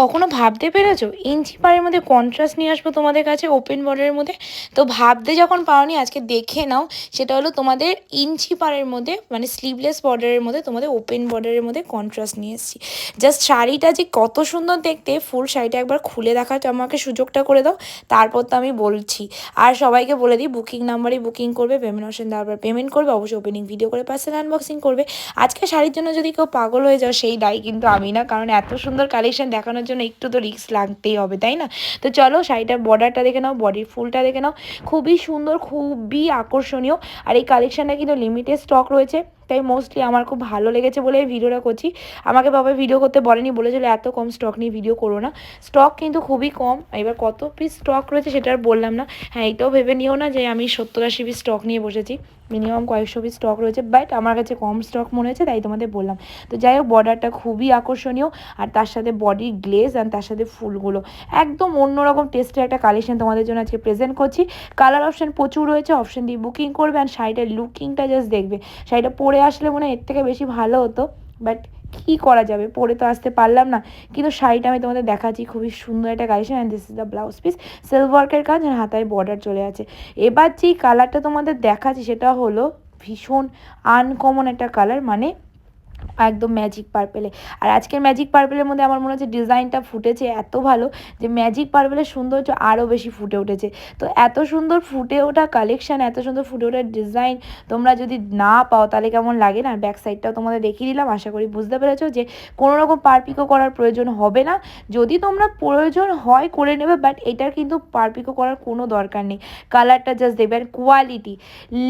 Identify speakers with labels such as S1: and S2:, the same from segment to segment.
S1: কখনো ভাবতে পেরেছ? ইঞ্চি পাড়ের মধ্যে কন্ট্রাস্ট নিয়ে আসব তোমাদের কাছে ওপেন বর্ডারের মধ্যে। তো ভাবতে যখন পাওনি আজকে দেখে নাও, সেটা হলো তোমাদের ইঞ্চি পাড়ের মধ্যে মানে স্লিভলেস বর্ডারের মধ্যে তোমাদের ওপেন বর্ডারের মধ্যে কন্ট্রাস্ট নিয়ে এসেছি। জাস্ট শাড়িটা যে কত সুন্দর দেখতে ফুল শাড়িটা একবার খুলে দেখার আমাকে সুযোগটা করে দাও, তারপর তো আমি বলছি। আর সবাইকে বলে দিই বুকিং নাম্বারই বুকিং করবে পেমেন্ট অপশন দেওয়ার পেমেন্ট করবে, অবশ্যই ওপেনিং ভিডিও করে পার্সেল আনবক্সিং করবে। আজকে শাড়ির জন্য যদি কেউ পাগল হয়ে যাও, সেই দায় কিন্তু আমি না, কারণ এত সুন্দর কালেকশন দেখানোর জন্য একটু তো রিক্স লাগতেই হবে, তাই না? তো চলো শাড়িটার বর্ডারটা দেখে নাও বডির ফুলটা দেখে নাও। খুবই সুন্দর, খুবই আকর্ষণীয়। আর এই কালেকশানটা কিন্তু লিমিটেড স্টক রয়েছে। তাই মোস্টলি আমার খুব ভালো লেগেছে বলে এই ভিডিওটা করছি। আমাকে বাবা ভিডিও করতে বলেনি, বলেছিল এত কম স্টক নিয়ে ভিডিও করো না। স্টক কিন্তু খুবই কম, এবার কত পিস স্টক রয়েছে সেটা আর বললাম না। হ্যাঁ এটাও ভেবে নিও না যে আমি সত্তর আশি পিস স্টক নিয়ে বসেছি। মিনিমাম কয়েকশো পিস স্টক রয়েছে বাট আমার কাছে কম স্টক মনে হয়েছে, তাই তোমাদের বললাম। তো যাই হোক বর্ডারটা খুবই আকর্ষণীয়, আর তার সাথে বডি গ্লেজ আর তার সাথে ফুলগুলো। একদম অন্যরকম টেস্টের একটা কালেকশন তোমাদের জন্য আজকে প্রেজেন্ট করছি। কালার অপশান প্রচুর রয়েছে অপশান দিয়ে বুকিং করবে আর শাড়িটার লুকিংটা জাস্ট দেখবে। শাড়িটা পরে আসলে মনে হয় এর থেকে বেশি ভালো হতো বাট কি করা যাবে? পরে তো আসতে পারলাম না। কিন্তু শাড়িটা আমি তোমাদের দেখাচ্ছি, খুবই সুন্দর একটা collection and this is the blouse piece self ওয়ার্কের কাজ আর হাতায় বর্ডার চলে আছে। এবার যেই কালারটা তোমাদের দেখাচ্ছি, সেটা হলো ভীষণ আনকমন একটা কালার মানে একদম ম্যাজিক পার্পেলে আর আজকের ম্যাজিক পার্পেলের মধ্যে আমার মনে হচ্ছে ডিজাইনটা ফুটেছে এত ভালো যে ম্যাজিক পার্পেলের সৌন্দর্য আরও বেশি ফুটে উঠেছে। তো এত সুন্দর ফুটে ওঠা কালেকশান এত সুন্দর ফুটে ওঠা ডিজাইন তোমরা যদি না পাও তাহলে কেমন লাগে না? ব্যাক সাইডটাও তোমাদের দেখিয়ে দিলাম, আশা করি বুঝতে পেরেছ যে কোনো রকম পারপিকো করার প্রয়োজন হবে না। যদি তোমরা প্রয়োজন হয় করে নেবে বাট এটার কিন্তু পারপিকো করার কোনো দরকার নেই। কালারটা জাস্ট দেখবে আর কোয়ালিটি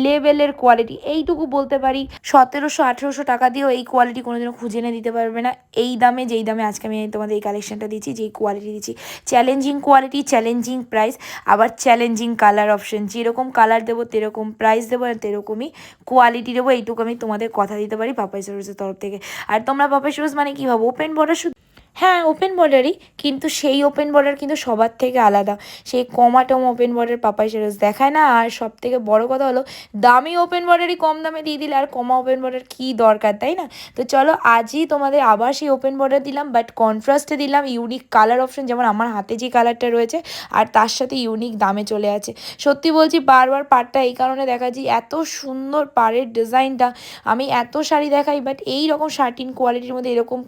S1: লেভেলের কোয়ালিটি এইটুকু বলতে পারি, সতেরোশো আঠেরোশো টাকা দিয়েও এই কোয়ালিটি কোয়ালিটি কোনোদিনও খুঁজে এনে দিতে পারবে না। এই দামে, যেই দামে আজকে আমি তোমাদের এই কালেকশনটা দিচ্ছি, যেই কোয়ালিটি দিচ্ছি। চ্যালেঞ্জিং কোয়ালিটি চ্যালেঞ্জিং প্রাইস আবার চ্যালেঞ্জিং কালার অপশন যেরকম কালার দেবো, তেরকম প্রাইস দেবো, আর তেরকমই কোয়ালিটি দেবো। এইটুকু আমি তোমাদের কথা দিতে পারি পাপাই সরোজের তরফ থেকে। আর তোমরা পাপাই সরোজ মানে কী ভাবো? ওপেন বর্ডার শুধু হ্যাঁ ওপেন বর্ডারই কিন্তু সেই ওপেন বর্ডার কিন্তু সবার থেকে আলাদা। সেই কমাটম ওপেন বর্ডার পাপাই সেরস দেখায় না। আর সব থেকে বড়ো কথা হলো, দামি ওপেন বর্ডারই কম দামে দিয়ে দিলে আর কমা ওপেন বর্ডার কী দরকার, তাই না? তো চলো, আজই তোমাদের আবার সেই ওপেন বর্ডার দিলাম বাট কন্ট্রাস্টে দিলাম ইউনিক কালার অপশন যেমন আমার হাতে যে কালারটা রয়েছে, আর তার সাথে ইউনিক দামে চলে আছে। সত্যি বলছি, বারবার পাড়টা এই কারণে দেখাচ্ছি এত সুন্দর পাড়ের ডিজাইনটা। আমি এত শাড়ি দেখাই বাট এই রকম শার্টিন কোয়ালিটির মধ্যে এরকম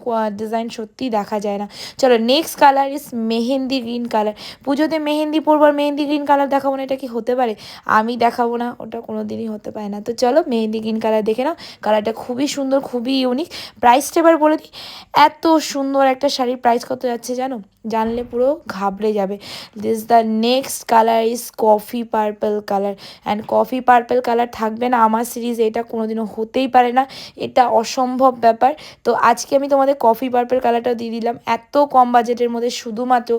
S1: ডিজাইন সত্যিই দেখা যায় না। চলো next colour is mehndi green colour পুজোতে মেহেন্দি পরবার মেহেন্দি গ্রিন কালার দেখাবো না, এটা কি হতে পারে? আমি দেখাবো না, ওটা কোনো দিনই হতে পারে না। তো চলো, মেহেন্দি গ্রিন কালার দেখে নাও। কালারটা খুবই সুন্দর, খুবই ইউনিক প্রাইসটা এবার বলে দিই, এত সুন্দর একটা শাড়ির প্রাইস কত যাচ্ছে জানো? জানলে পুরো ঘাবড়ে যাবে। This the next colour is coffee purple colour and coffee purple colour থাকবে না আমার সিরিজ এটা কোনোদিনও হতেই পারে না। এটা অসম্ভব ব্যাপার। তো আজকে আমি তোমাদের কফি পার্পল কালারটা দিয়ে দিলাম। এত কম বাজেটের মধ্যে শুধুমাত্র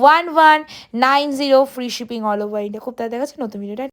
S1: one one nine zero free shipping all over India খুব তাড়াতাড়ি দেখাচ্ছে, নতুন ভিডিওটা